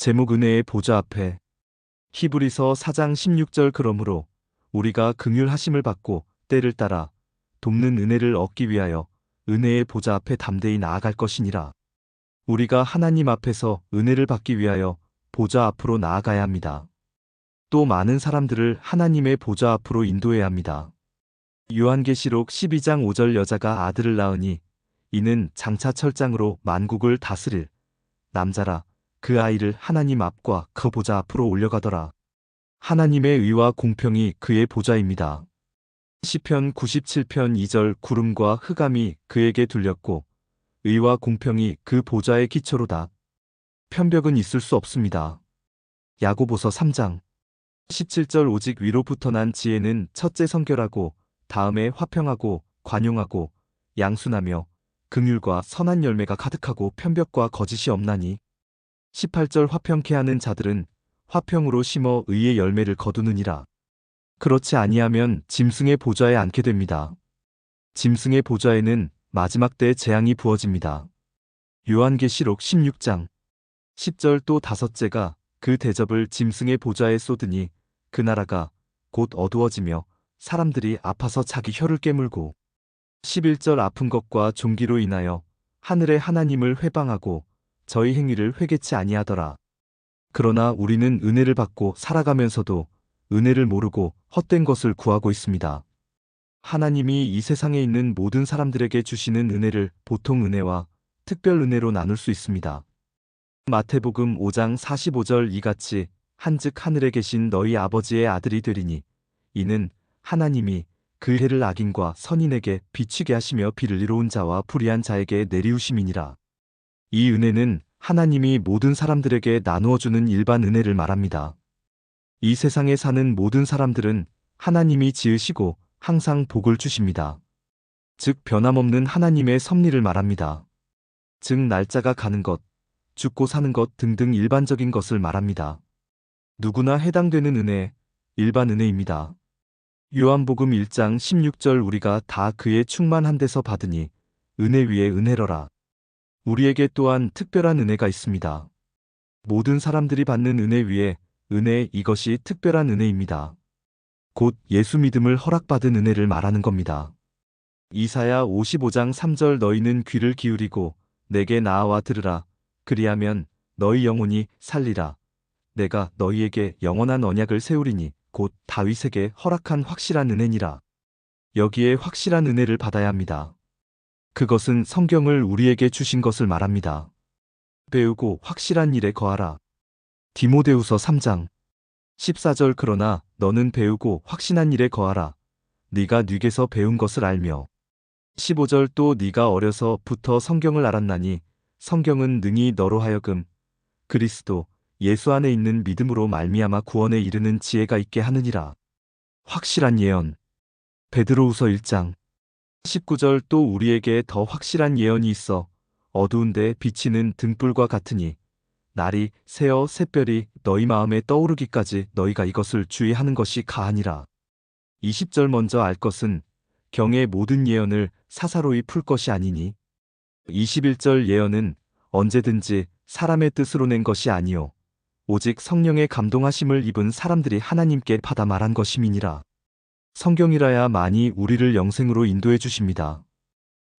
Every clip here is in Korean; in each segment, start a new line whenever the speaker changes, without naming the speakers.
제목 은혜의 보좌 앞에 히브리서 4장 16절 그러므로 우리가 긍휼하심을 받고 때를 따라 돕는 은혜를 얻기 위하여 은혜의 보좌 앞에 담대히 나아갈 것이니라. 우리가 하나님 앞에서 은혜를 받기 위하여 보좌 앞으로 나아가야 합니다. 또 많은 사람들을 하나님의 보좌 앞으로 인도해야 합니다. 요한계시록 12장 5절 여자가 아들을 낳으니 이는 장차 철장으로 만국을 다스릴 남자라 그 아이를 하나님 앞과 그 보좌 앞으로 올려가더라. 하나님의 의와 공평이 그의 보좌입니다. 시편 97편 2절 구름과 흑암이 그에게 둘렸고 의와 공평이 그 보좌의 기초로다. 편벽은 있을 수 없습니다. 야고보서 3장 17절 오직 위로부터 난 지혜는 첫째 성결하고 다음에 화평하고 관용하고 양순하며 긍휼과 선한 열매가 가득하고 편벽과 거짓이 없나니 18절 화평케 하는 자들은 화평으로 심어 의의 열매를 거두느니라. 그렇지 아니하면 짐승의 보좌에 앉게 됩니다. 짐승의 보좌에는 마지막 때 재앙이 부어집니다. 요한계시록 16장 10절 또 다섯째가 그 대접을 짐승의 보좌에 쏟으니 그 나라가 곧 어두워지며 사람들이 아파서 자기 혀를 깨물고 11절 아픈 것과 종기로 인하여 하늘의 하나님을 회방하고 저희 행위를 회개치 아니하더라. 그러나 우리는 은혜를 받고 살아가면서도 은혜를 모르고 헛된 것을 구하고 있습니다. 하나님이 이 세상에 있는 모든 사람들에게 주시는 은혜를 보통 은혜와 특별 은혜로 나눌 수 있습니다. 마태복음 5장 45절 이같이 한즉 하늘에 계신 너희 아버지의 아들이 되리니 이는 하나님이 그 해를 악인과 선인에게 비추게 하시며 비를 이로운 자와 불의한 자에게 내리우심이니라. 이 은혜는 하나님이 모든 사람들에게 나누어 주는 일반 은혜를 말합니다. 이 세상에 사는 모든 사람들은 하나님이 지으시고 항상 복을 주십니다. 즉 변함없는 하나님의 섭리를 말합니다. 즉 날짜가 가는 것, 죽고 사는 것 등등 일반적인 것을 말합니다. 누구나 해당되는 은혜, 일반 은혜입니다. 요한복음 1장 16절 우리가 다 그의 충만한 데서 받으니 은혜 위에 은혜러라. 우리에게 또한 특별한 은혜가 있습니다. 모든 사람들이 받는 은혜 위에 은혜 이것이 특별한 은혜입니다. 곧 예수 믿음을 허락받은 은혜를 말하는 겁니다. 이사야 55장 3절 너희는 귀를 기울이고 내게 나아와 들으라. 그리하면 너희 영혼이 살리라. 내가 너희에게 영원한 언약을 세우리니 곧 다윗에게 허락한 확실한 은혜니라. 여기에 확실한 은혜를 받아야 합니다. 그것은 성경을 우리에게 주신 것을 말합니다. 배우고 확실한 일에 거하라. 디모데후서 3장 14절 그러나 너는 배우고 확신한 일에 거하라. 네가 뉘게서 배운 것을 알며 15절 또 네가 어려서부터 성경을 알았나니 성경은 능히 너로 하여금 그리스도 예수 안에 있는 믿음으로 말미암아 구원에 이르는 지혜가 있게 하느니라. 확실한 예언. 베드로후서 1장 19절 또 우리에게 더 확실한 예언이 있어 어두운데 비치는 등불과 같으니 날이 새어 새별이 너희 마음에 떠오르기까지 너희가 이것을 주의하는 것이 가하니라. 20절 먼저 알 것은 경의 모든 예언을 사사로이 풀 것이 아니니 21절 예언은 언제든지 사람의 뜻으로 낸 것이 아니요 오직 성령의 감동하심을 입은 사람들이 하나님께 받아 말한 것임이니라. 성경이라야 많이 우리를 영생으로 인도해 주십니다.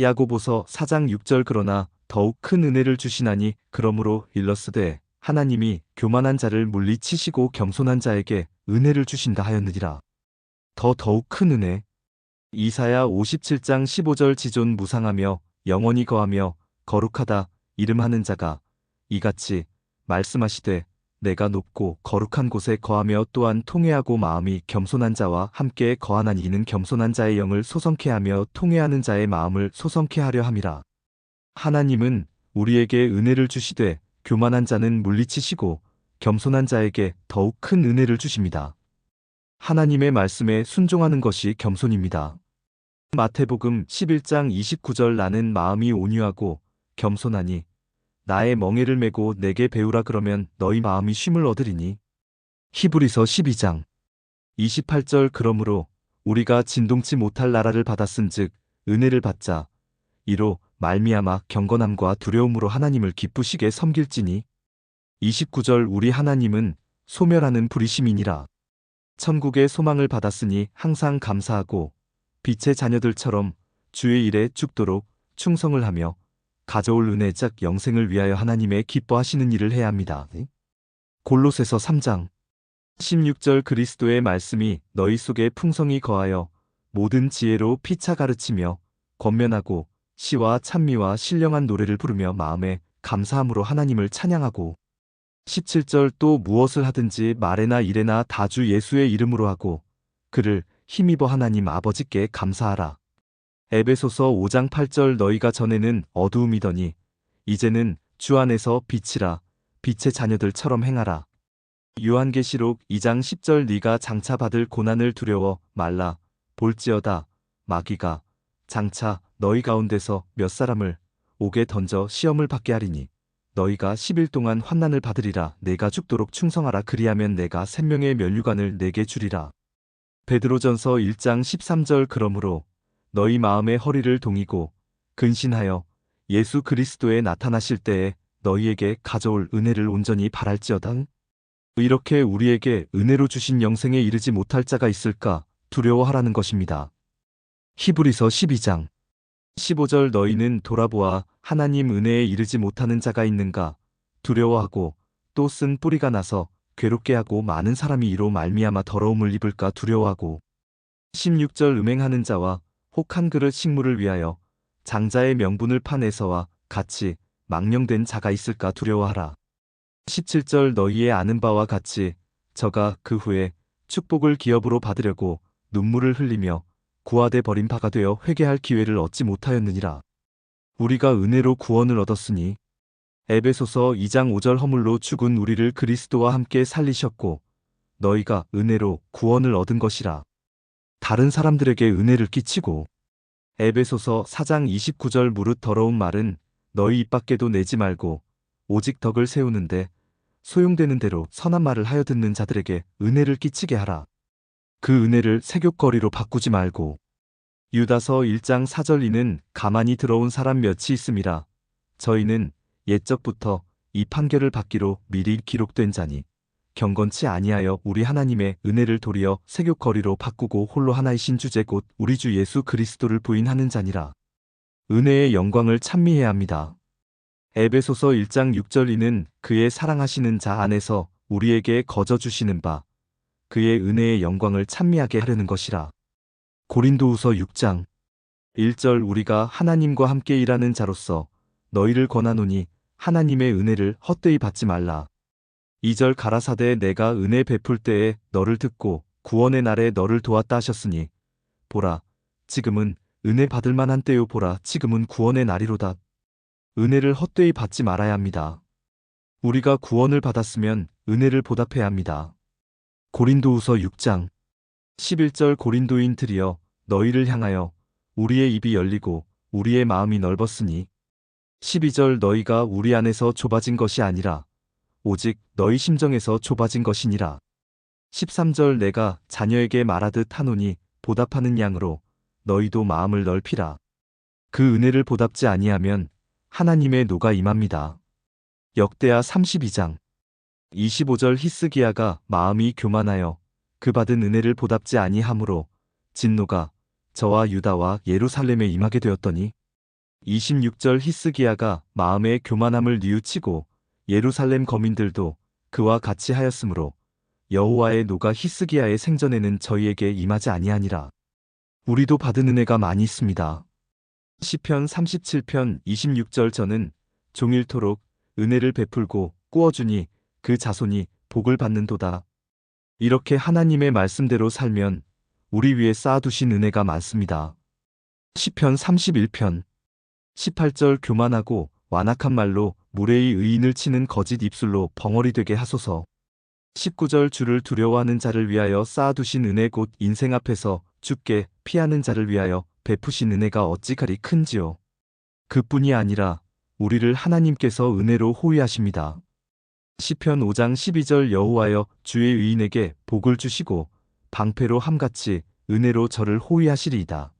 야고보서 4장 6절 그러나 더욱 큰 은혜를 주시나니 그러므로 일러스되 하나님이 교만한 자를 물리치시고 겸손한 자에게 은혜를 주신다 하였느니라. 더 더욱 큰 은혜. 이사야 57장 15절 지존 무상하며 영원히 거하며 거룩하다 이름하는 자가 이같이 말씀하시되 내가 높고 거룩한 곳에 거하며 또한 통회하고 마음이 겸손한 자와 함께 거하나니 이는 겸손한 자의 영을 소성케 하며 통회하는 자의 마음을 소성케 하려 함이라. 하나님은 우리에게 은혜를 주시되 교만한 자는 물리치시고 겸손한 자에게 더욱 큰 은혜를 주십니다. 하나님의 말씀에 순종하는 것이 겸손입니다. 마태복음 11장 29절 나는 마음이 온유하고 겸손하니 나의 멍에를 메고 내게 배우라 그러면 너희 마음이 쉼을 얻으리니. 히브리서 12장 28절 그러므로 우리가 진동치 못할 나라를 받았은즉 은혜를 받자 이로 말미암아 경건함과 두려움으로 하나님을 기쁘시게 섬길지니 29절 우리 하나님은 소멸하는 불이심이니라. 천국의 소망을 받았으니 항상 감사하고 빛의 자녀들처럼 주의 일에 죽도록 충성을 하며 가져올 은혜적 영생을 위하여 하나님의 기뻐하시는 일을 해야 합니다. 골로새서 3장 16절 그리스도의 말씀이 너희 속에 풍성히 거하여 모든 지혜로 피차 가르치며 권면하고 시와 찬미와 신령한 노래를 부르며 마음에 감사함으로 하나님을 찬양하고 17절 또 무엇을 하든지 말에나 일에나 다주 예수의 이름으로 하고 그를 힘입어 하나님 아버지께 감사하라. 에베소서 5장 8절 너희가 전에는 어두움이더니 이제는 주 안에서 빛이라. 빛의 자녀들처럼 행하라. 요한계시록 2장 10절 네가 장차 받을 고난을 두려워 말라. 볼지어다. 마귀가 장차 너희 가운데서 몇 사람을 옥에 던져 시험을 받게 하리니 너희가 10일 동안 환난을 받으리라. 내가 죽도록 충성하라. 그리하면 내가 생명의 면류관을 내게 주리라. 베드로전서 1장 13절 그러므로 너희 마음의 허리를 동이고 근신하여 예수 그리스도에 나타나실 때에 너희에게 가져올 은혜를 온전히 바랄지어다. 이렇게 우리에게 은혜로 주신 영생에 이르지 못할 자가 있을까 두려워하라는 것입니다. 히브리서 12장 15절 너희는 돌아보아 하나님 은혜에 이르지 못하는 자가 있는가 두려워하고 또 쓴 뿌리가 나서 괴롭게 하고 많은 사람이 이로 말미암아 더러움을 입을까 두려워하고 16절 음행하는 자와 혹 한 그릇 식물을 위하여 장자의 명분을 파내서와 같이 망령된 자가 있을까 두려워하라. 17절 너희의 아는 바와 같이 저가 그 후에 축복을 기업으로 받으려고 눈물을 흘리며 구하되 버린 바가 되어 회개할 기회를 얻지 못하였느니라. 우리가 은혜로 구원을 얻었으니 에베소서 2장 5절 허물로 죽은 우리를 그리스도와 함께 살리셨고 너희가 은혜로 구원을 얻은 것이라. 다른 사람들에게 은혜를 끼치고 에베소서 4장 29절 무릇 더러운 말은 너희 입 밖에도 내지 말고 오직 덕을 세우는데 소용되는 대로 선한 말을 하여 듣는 자들에게 은혜를 끼치게 하라. 그 은혜를 세교거리로 바꾸지 말고 유다서 1장 4절 이는 가만히 들어온 사람 몇이 있음이라 저희는 옛적부터 이 판결을 받기로 미리 기록된 자니 경건치 아니하여 우리 하나님의 은혜를 도리어 세교거리로 바꾸고 홀로 하나이신 주제 곧 우리 주 예수 그리스도를 부인하는 자니라. 은혜의 영광을 찬미해야 합니다. 에베소서 1장 6절 이는 그의 사랑하시는 자 안에서 우리에게 거저 주시는 바 그의 은혜의 영광을 찬미하게 하려는 것이라. 고린도후서 6장 1절 우리가 하나님과 함께 일하는 자로서 너희를 권하노니 하나님의 은혜를 헛되이 받지 말라. 2절 가라사대 내가 은혜 베풀 때에 너를 듣고 구원의 날에 너를 도왔다 하셨으니 보라 지금은 은혜 받을 만한 때요 보라 지금은 구원의 날이로다. 은혜를 헛되이 받지 말아야 합니다. 우리가 구원을 받았으면 은혜를 보답해야 합니다. 고린도후서 6장 11절 고린도인들이여 너희를 향하여 우리의 입이 열리고 우리의 마음이 넓었으니 12절 너희가 우리 안에서 좁아진 것이 아니라 오직 너희 심정에서 좁아진 것이니라. 13절 내가 자녀에게 말하듯 하노니 보답하는 양으로 너희도 마음을 넓히라. 그 은혜를 보답지 아니하면 하나님의 노가 임합니다. 역대하 32장 25절 히스기야가 마음이 교만하여 그 받은 은혜를 보답지 아니하므로 진노가 저와 유다와 예루살렘에 임하게 되었더니 26절 히스기야가 마음의 교만함을 뉘우치고 예루살렘 거민들도 그와 같이 하였으므로 여호와의 노가 히스기야의 생전에는 저희에게 임하지 아니하니라. 우리도 받은 은혜가 많이 있습니다. 시편 37편 26절 저는 종일토록 은혜를 베풀고 꾸어주니 그 자손이 복을 받는도다. 이렇게 하나님의 말씀대로 살면 우리 위에 쌓아두신 은혜가 많습니다. 시편 31편 18절 교만하고 완악한 말로 무례히 의인을 치는 거짓 입술로 벙어리 되게 하소서. 19절 주를 두려워하는 자를 위하여 쌓아두신 은혜 곧 인생 앞에서 죽게 피하는 자를 위하여 베푸신 은혜가 어찌 가리 큰지요. 그뿐이 아니라 우리를 하나님께서 은혜로 호위하십니다. 시편 5장 12절 여호와여 주의 의인에게 복을 주시고 방패로 함같이 은혜로 저를 호위하시리이다.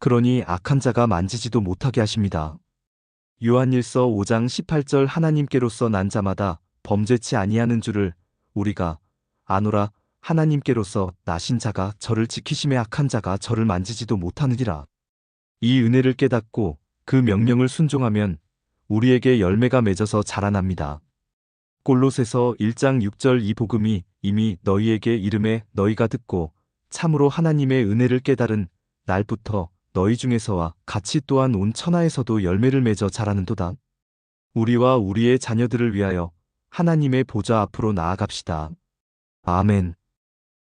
그러니 악한 자가 만지지도 못하게 하십니다. 요한일서 5장 18절 하나님께로서 난 자마다 범죄치 아니하는 줄을 우리가 아노라 하나님께로서 나신 자가 저를 지키심에 악한 자가 저를 만지지도 못하느니라. 이 은혜를 깨닫고 그 명령을 순종하면 우리에게 열매가 맺어서 자라납니다. 골로새서 1장 6절 이 복음이 이미 너희에게 이름에 너희가 듣고 참으로 하나님의 은혜를 깨달은 날부터 너희 중에서와 같이 또한 온 천하에서도 열매를 맺어 자라는도다. 우리와 우리의 자녀들을 위하여 하나님의 보좌 앞으로 나아갑시다. 아멘.